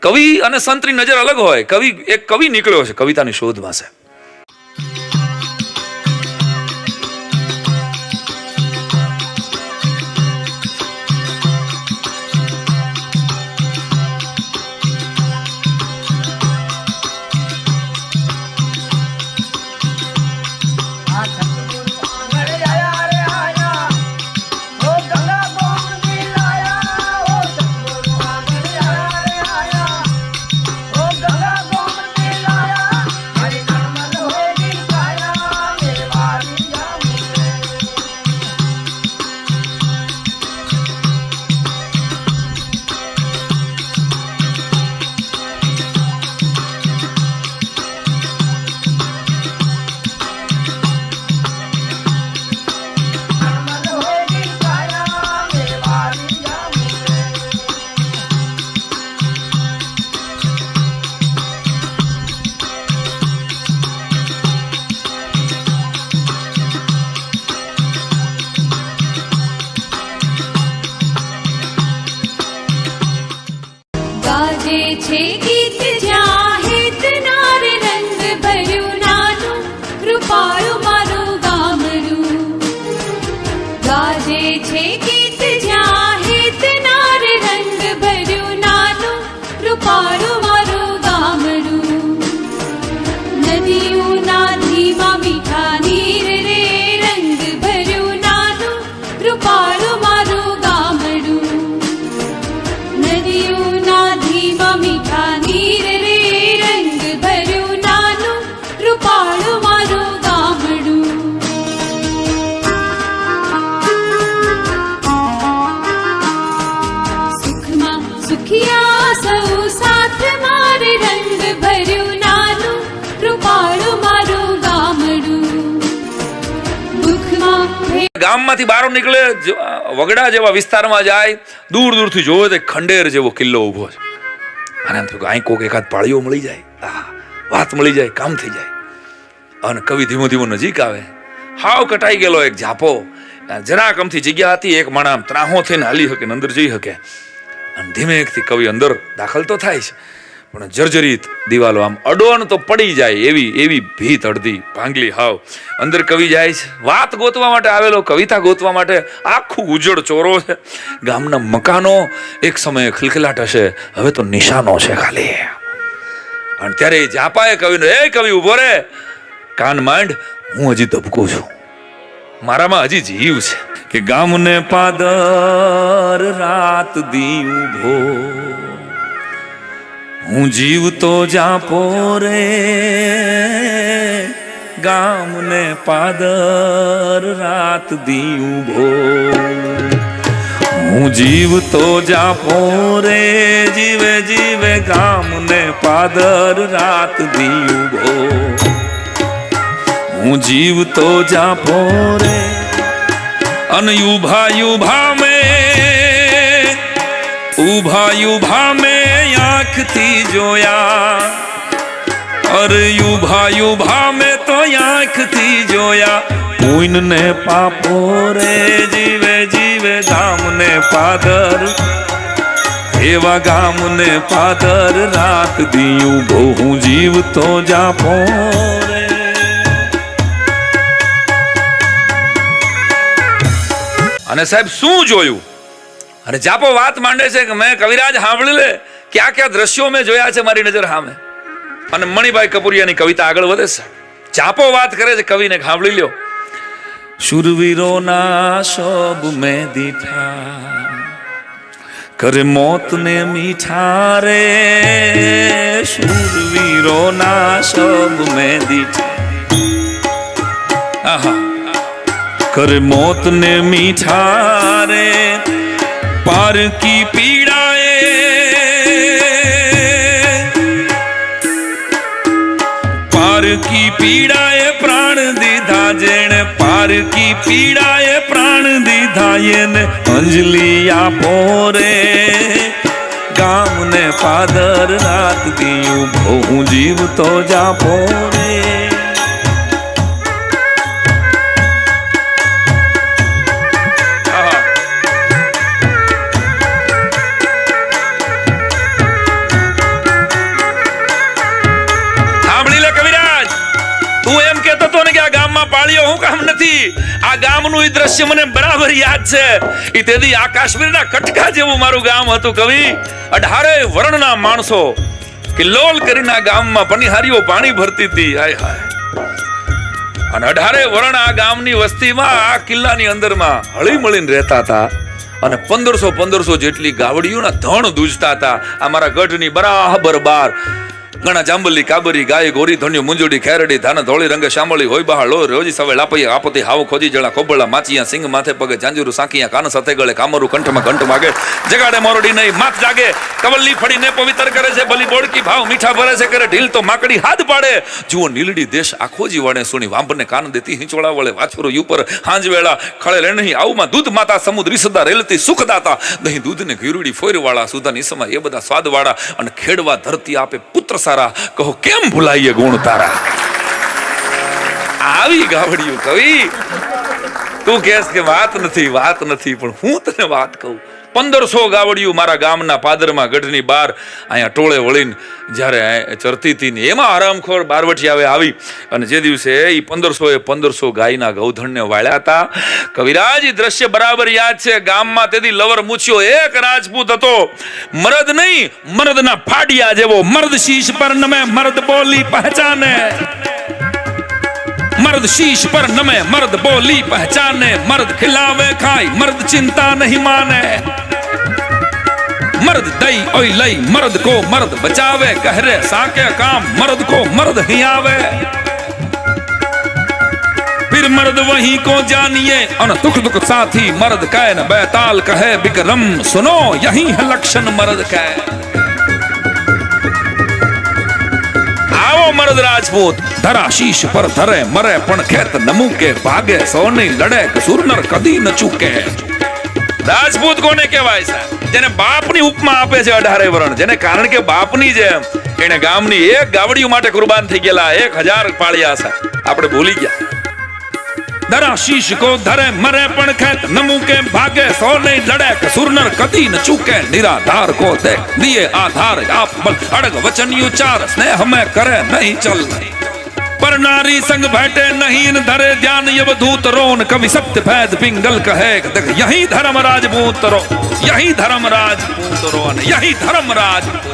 કવિ અને સંતની નજર અલગ હોય. કવિ એક કવિ નીકળ્યો છે કવિતાની શોધમાં છે. ગામમાંથી બહાર નીકળે વગડા જેવા વિસ્તારમાં જાય દૂર દૂરથી જોવે તો ખંડેર જેવો કિલ્લો ઊભો છે. અને એમ થયું કે અહીં કોક એકાદ પાળીઓ મળી જાય. આહ, વાત મળી જાય કામ થઈ જાય. અને કવિ ધીમો ધીમો નજીક આવે. હાવ કટાઈ ગયેલો એક જાપો જરાક અમથી જગ્યા હતી એક માણા ત્રાહો થઈને હાલી શકે અંદર જઈ શકે. અને ધીમેકથી કવિ અંદર દાખલ તો થાય છે. પણ જર્જરિત દિવાલો આમ અડોન તો પડી જાય એવી એવી ભીત અડધી ભાંગલી હાવ. અંદર કવિ જાય છે, વાત ગોતવા માટે આવેલો, કવિતા ગોતવા માટે આખું ઉજળ ચોરો છે. ગામના મકાનો એક સમયે ખિલખિલાટ હશે હવે તો નિશાનો છે ખાલી. અને ત્યારે જાપાએ કવિનો, એ કવિ ઊભો રે. કાન માંડ, હું હજી ધબકું છું. મારામાં હજી જીવ છે. કે ગામને પાદર રાત દી ઊભો હું જીવતો જાપો રે, ગામને પાદર રાત દી ઊભો હું જીવતો જાપો રે, જીવે જીવે ગામને પાદર રાત દી ઊભો હું જીવતો જાપો રે, અન યુભા યુભા મે, ઊભા યુભા મેં આંખથી જોયા. અરે યુભા યુભા, મેં તો આંખથી જોયા. પૂનને પાપો રે, જીવે જીવે, ગામને પાદર. એવા ગામને પાદર રાત દિયું બહુ હું જીવતો જાપો અને સાહેબ શું જોયું? અને જાપો વાત માંડે છે કે મેં કવિરાજ સાંભળી લે. ક્યાં ક્યાં દ્રશ્યો મેં જોયા છે મારી નજર સામે? અને મણિભાઈ કપૂરિયાની કવિતા આગળ વધે છે. ચાપો વાત કરે છે કવિને સાંભળી લ્યો. શુરવીરોના શોભ મેં દીઠા, કરે મોતને મીઠા રે. શુરવીરોના શોભ મેં દીઠા. આહા. કરે મોતને મીઠા રે પાર કી પીડા પારકી પીડાએ પ્રાણ દીધા, જેણે પારકી પીડાએ પ્રાણ દીધા, એને અંજલિ આપો રે. ગામને પાદર રાત દિયું, બહુ જીવતો જાપો રે. દ્રશ્ય મને બરાબર યાદ છે. ઈ તેથી આ કાશ્મીરના કટકા જેવું મારું ગામ હતું, કવિ. અઢારે વર્ણના માણસો કિલ્લોલ કરીને ગામમાં પનિહારીઓ પાણી ભરતી હતી. હાય હાય. અને અઢારે વરણ આ ગામની વસ્તીમાં, આ કિલ્લાની અંદરમાં હળીમળીને રહેતા હતા અને પંદરસો પંદરસો જેટલી ગાવડીઓના ધણ દૂજતા હતા. આ મારા ગઢની બરાબર બાર. ઘણા જાંબલી, કાબરી, ગાય, ગોરી, ધન્યુ, મુંજુડી, ખેરડી, ધાન, ધોળી, રંગે, શામળી હોય બહાર રોજી, સવે, લાપઈ, આપતી, હાવ ખોજી જણા, ખોબળા માચિયા સિંગ, માથે પગે જાંજુરુ સાંકિયા, કાન, સાથે ગળે, કામરું, કંઠમાં કંઠ માગે જગાડે મોરડી નહીં, માથ જાગે. કવલ્લી ફડીને પવિત્ર કરે છે, બલી બોડકી ભાવ મીઠા ભરે છે, કરે ઢીલ તો માકડી હાથ પાડે. જુઓ નીલડી દેશ આખો જીવાડે, સુણી વાંભને કાન દેતી, હિંચોળા વળે, વાછરો ઉપર હાંજ વેળા. ખળે નહીં, આવુમાં દૂધ, માતા, સમુદ્ર સદા રેલતી સુખ દાતા દહીં દૂધને ઘીરુડી ફોરવાળા સુધા નિસમા એ બધા સ્વાદવાળા. અને ખેડવા ધરતી આપે પુત્ર સારા. કહો કેમ ભૂલાઈએ ગુણ તારા? આવી ગાવડિયું કવિ. તું કહેશ કે વાત નથી વાત નથી, પણ હું તને વાત કહું. પંદરસો ગાવડિયું મારા ગામના પાદરમાં ગઢની બાર અહીંયા ટોળે વળીને જ્યારે ચરતી હતી ને એમાં આરામખોર બારવટી આવે આવી અને જે દિવસે એ પંદરસો એ પંદરસો ગાયના ગૌધણને વાળ્યા હતા, કવિરાજ દ્રશ્ય બરાબર યાદ છે. ગામમાં તેથી લવર મૂછ્યો એક રાજપૂત હતો. મરદ નહીં, મરદના ફાડિયા જેવો. મર્દ શીશ પર નમે, મર્દ બોલી પહેચાને. मर्द शीश पर नमे, मर्द बोली पहचाने, मर्द खिलावे खाई, मर्द चिंता नहीं माने। मर्द दई ओई लई, मर्द को मर्द बचावे, गहरे साके काम, मर्द को मर्द ही आवे फिर मर्द वही को जानिए, अन दुख दुख साथी, मर्द कह न बैताल कहे बिक्रम सुनो, यही है लक्षण मर्द कह। મર્દ રાજપૂત. ધરા શીશ પર ધરે, મરે, પણ ખેત નમૂકે ભાગે, સોની, લડે સુરનર કદી ન ચૂકે. રાજપૂત કોને કહેવાય છે જેને બાપની ઉપમા આપે છે અઢારે વરણ. જેને કારણ કે બાપની જેમ, એને ગામની એક ગાવડીઓ માટે કુરબાન થઈ ગયેલા એક હજાર પાળ્યા છે આપણે ભૂલી ગયા. दरा शीश को धरे, मरे, पण खेत, नमु के भागे, सो नहीं लड़े कसूरनर कदी न चूके, निराधार को दे लिए आधार, आप बल, अड़ग वचन उचार स्नेह में करे, नहीं चल। पर नारी संग बैठे, नहीं धरे ध्यान यवधूत रोन, कवि सप्त फैद, पिंगल कहे, देख, यही धर्म राजपूत रो, यही धर्म राजपूत रोन यही धर्म राजपूत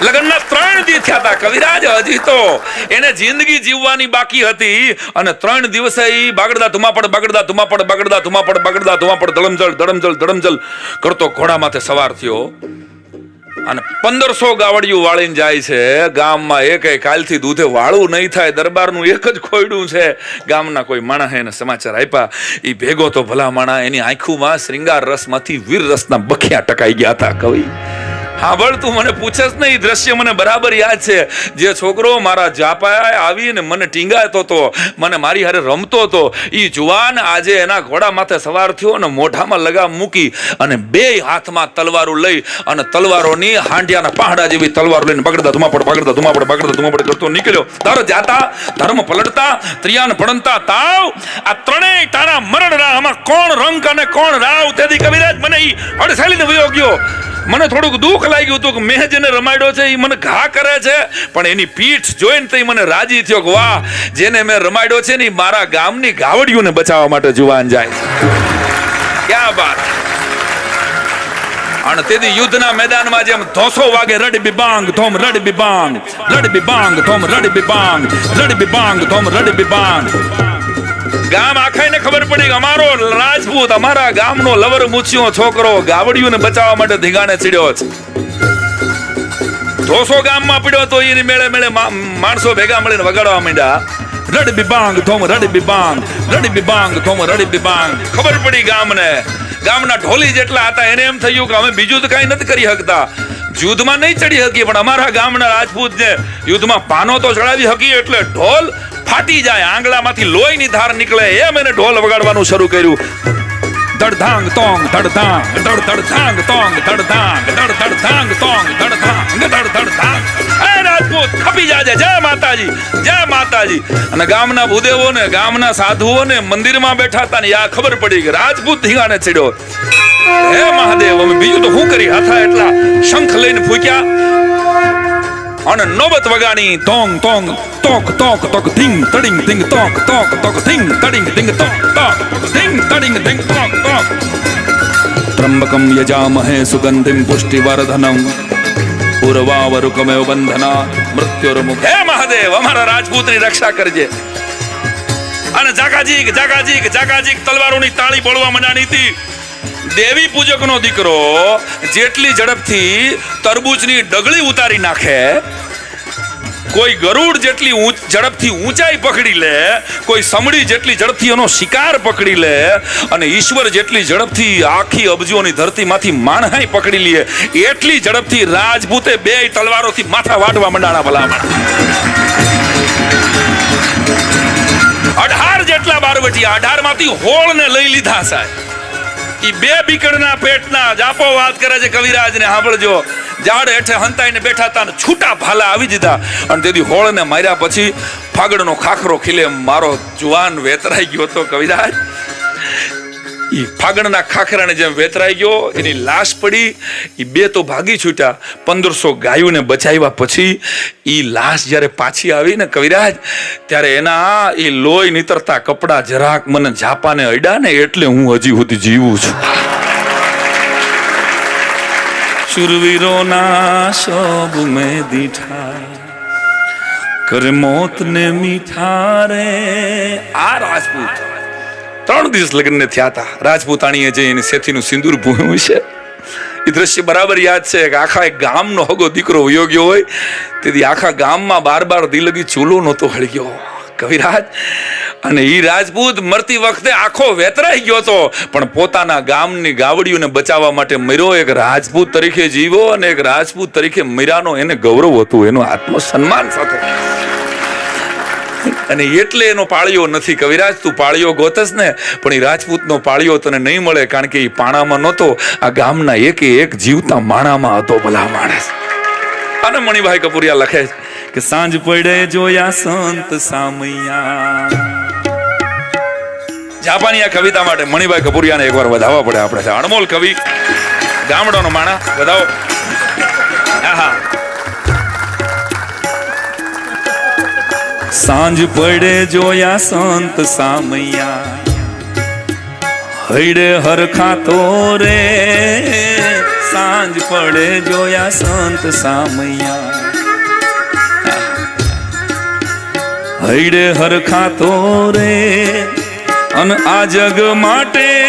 લગ્નના ત્રણ દિવસ થયા હતા કવિરાજ હજી તો. એને જિંદગી જીવવાની બાકી હતી અને ત્રણ દિવસે બાગડદા ધુમાપડ બાગડદા ધુમાપડ બાગડદા ધુમાપડ બાગડદા ધુમાપડ ધડમજલ ધડમજલ ધડમજલ કરતો ઘોડા માથે સવાર થયો. અને પંદરસો ગાવડિયું વાળીને જાય છે. ગામમાં એક કાલથી દૂધે વાળું નહીં થાય. દરબારનું એક જ ખોયડું છે. ગામના કોઈ માણસ એને સમાચાર આપ્યા. એ ભેગો તો ભલા માણા એની આંખોમાં શ્રીંગાર રસમાંથી વીર રસના બખિયા ટકાઈ ગયા હતા કવિ. હા બળ તું મને પૂછસ ને એ દ્રશ્ય મને બરાબર યાદ છે. જે છોકરો મારા જાપાએ આવીને મને ટીંગાતો હતો મને મારી હારે રમતો હતો એ જુવાન આજે એના ઘોડા માથે સવાર થયો અને મોઢામાં લગામ મૂકી અને બે હાથમાં તલવારો લઈ અને તલવારોની હાંડિયાના પહાડા જેવી તલવાર લઈને બગડતા ધુમાપડ બગડતા ધુમાપડ બગડતા ધુમાપડ કરતો નીકળ્યો. દર જાતા ધર્મ પલટતા, ત્રિયાન પડંતા તાવ. આ ત્રણેય તારા મરણ રાહ આમાં કોણ રંગ અને કોણ રાવ? તેથી કવિરાજ મને એ અડસેલીને વયો ગયો. મને થોડુંક દુઃખ લાગ્યું હતું કે મેં જેને રમાડ્યો છે એ મને ઘા કરે છે, પણ એની પીઠ જોઈને તો મને રાજી થયો કે વાહ, જેને મેં રમાડ્યો છે ને મારા ગામની ગાવડીઓને બચાવવા માટે જુવાન જાય ક્યાં બાત. અને તેથી યુદ્ધના મેદાનમાં જેમ ધોસો વાગે, રડ બિબાંગ ધોમ રડ બિબાંગ રડ બિબાંગ ધોમ રડ બિબાંગ રડ બિબાંગ ધોમ રડ બિબાંગ ગામ આખાઈને ખબર પડી કે અમારો રાજપૂત, અમારા ગામનો લવર મૂછ્યો, છોકરો ગાવડીઓને બચાવવા માટે ધીગાને ચડ્યો છે. ધોસો ગામમાં પડ્યો તો એની મેળે મેળે માણસો ભેગા મળીને વગાડવા માંડ્યા. રડ બિબાંગ ધોમ રડ બિબાંગ રડ બિબાંગ ધોમ રડ બિબાંગ. ખબર પડી ગામને? ગામના ઢોલી જેટલા હતા, એને એમ થયું કે અમે બીજું તો કઈ નથી કરી શકતા. યુદ્ધમાં નહીં ચડી શકીએ, પણ અમારા ગામના રાજપૂત ને યુદ્ધમાં પાનો તો ચડાવી શકીએ, એટલે ઢોલ ફાટી જાય, આંગળામાંથી લોહીની ધાર નીકળે, એમ એને ઢોલ વગાડવાનું શરૂ કર્યું. ધડધાંગ, તોંગ, ધડધાંગ ધડ ધડધાંગ તોંગ, ધડધાંગ ધડ ધડધાંગ તોંગ ધડ ખપી જાજે. જય માતાજી જય માતાજી. અને ગામના ભૂદેવો ને ગામના સાધુઓ ને મંદિરમાં બેઠા હતા ને આ ખબર પડી કે રાજપૂત ધીંગાણે ચડ્યો. હે મહાદેવ, અમે બીજું તો શું કરી? હાથા એટલા શંખ લઈને ફૂક્યા. અને નોબત વગાણી તોંગ તોંગ, તોક તોક તોક, ધીંગ, તડિંગ, ધીંગ, તોક તોક તોક, ધીંગ, તડિંગ, ધીંગ, તોક તોક, ધીંગ, તડિંગ, ધીંગ, તોક તોક. ત્રંબકમ યજામહે સુગંધિમ પુષ્ટિવર્ધનમ પૂર્વાવરુકમેવ બંધના મૃત્યુર્મુખ હે મહાદેવ અમારા રાજપૂતની રક્ષા કરજે. અને જાગાજીક જાગાજીક જાગાજીક તલવારોની તાળી બોળવા મનાની હતી. દેવી પૂજકનો દીકરો જેટલી ઝડપથી તરબૂચની ડગલી ઉતારી નાખે કોઈ ગરુડ જેટલી ઝડપથી ઊંચાઈ પકડી લે, કોઈ સમડી જેટલી ઝડપથી એનો શિકાર પકડી લે અને ઈશ્વર જેટલી ઝડપથી આખી અબજોની ધરતીમાંથી માણહાઈ પકડી લે, એટલી ઝડપથી રાજપૂતે બે તલવારોથી માથા વાટવા મંડાણા ભલામણ. અઢાર જેટલા બારવટીયા અઢારમાંથી હોળ ને લઈ લીધા સાહેબ. ઈ બે બીકડના પેટના જાપો વાત કરે છે કવિરાજ ને સાંભળજો. ઝાડ હેઠે હંતાઈને બેઠા હતા ને છૂટા ભાલા આવી દીધા. અને તેથી હોળને માર્યા પછી ફાગડનો ખાખરો ખીલે મારો જુવાન વેતરાઈ ગયો હતો કવિરાજ. ઈ ફાગણના ખાખરાને જેમ વેતરાઈ ગયો, એની લાશ પડી એ બે તો ભાગી છૂટ્યા. પંદરસો ગાયોને બચાવ્યા પછી એ લાશ જ્યારે પાછી આવી ને કવિરાજ, ત્યારે એના એ લોહી નીતરતા કપડાં જરાક મને ઝાપાને અડ્યા ને એટલે હું હજી સુધી જીવું છું. શુરવીરોના શોભ મેં દીઠા કર મોત ને મીઠા રે આ રાજપૂત. ત્રણ દિવસ લગ્ન થયા હતા. રાજપૂતાણીએ જે એની સેથીનું સિંદૂર ભૂયું છે એ દ્રશ્ય બરાબર યાદ છે કે આખા એક ગામનો હગો દીકરો વયો હોય. તેથી આખા ગામમાં બાર બાર દિલગી ચૂલો નહોતો હળગ્યો. કવિરાજ અને એ રાજપૂત મરતી વખતે આખો વેતરાઈ ગયો હતો. પણ પોતાના ગામની ગાવડીઓને બચાવવા માટે મર્યો. એક રાજપૂત તરીકે જીવો અને એક રાજપૂત તરીકે મર્યાનો એને ગૌરવ હતું. એનું આત્મસન્માન સાથે. અને એટલે એનો પાળિયો નથી. કવિરાજ, તું પાળિયો ગોતસ ને, પણ એ રાજપૂતનો પાળિયો તને નહીં મળે કારણ કે એ પાણામાં નહોતો. આ ગામના એકે એક જીવતા માણામાં હતો ભલા માણસ. અને મણિભાઈ કપૂરિયા લખે છે કે, સાંજ પડે જોયા સંત સામૈયા. જાપાની આ કવિતા માટે મણિભાઈ કપૂરિયાને એકવાર વધાવવા પડે આપણે. અણમોલ કવિ, ગામડાનો માણા, વધાવો. આહા. સાંજ પડે જોયા સંત સામૈયા. હૈડે હરખા તો રે, સાંજ પડે જોયા સંત સામૈયા. હૈડે હરખા તો રે, અન આ જગ માટે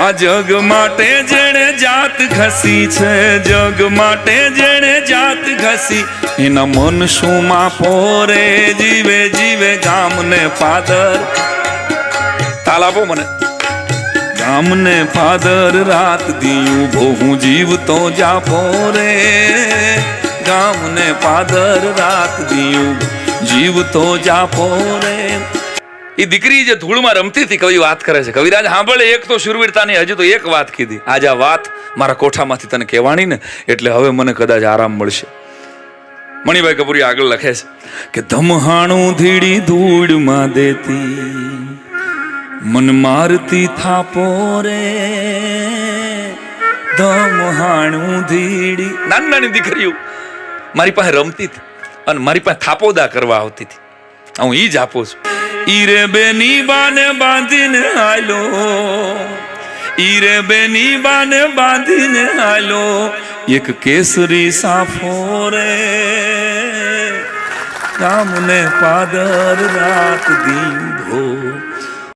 આ જગ માટે જેણે જાત ઘસી છે, જગ માટે જેણે જાત ઘસી. એના મન શું પોરે જીવે જીવે ગામને પાદર. તાલ આપો મને. ગામને પાદર રાત દી ભો હું જીવતો જાપો ગામ ગામને પાદર રાત દી ઊભો જીવતો જા રે એ દીકરી જે ધૂળમાં રમતી હતી, કવિ વાત કરે છે. કવિરાજ સાંભળે એક તો શુરવીરતાની હજી તો એક વાત કીધી. આજ આ વાત મારા કોઠામાંથી તને કહેવાની ને, એટલે હવે મને કદાચ આરામ મળશે. મણિભાઈ કપૂરી આગળ લખે છે કે, ધમહાણું ધીડી ધૂળમાં દેતી, મન મારતી થાપો રે. ધમહાણું ધીડી. નાની નાની દીકરીઓ મારી પાસે રમતી હતી અને મારી પાસે થાપોદા કરવા આવતી હતી. હું એ જ આપું છું. ઈરે બેની બાને બાંધીને હાલો ઈરે બેની બાને બાંધીને હાલો એક કેસરી સાફો રે. રામને પાદર રાત દીધો.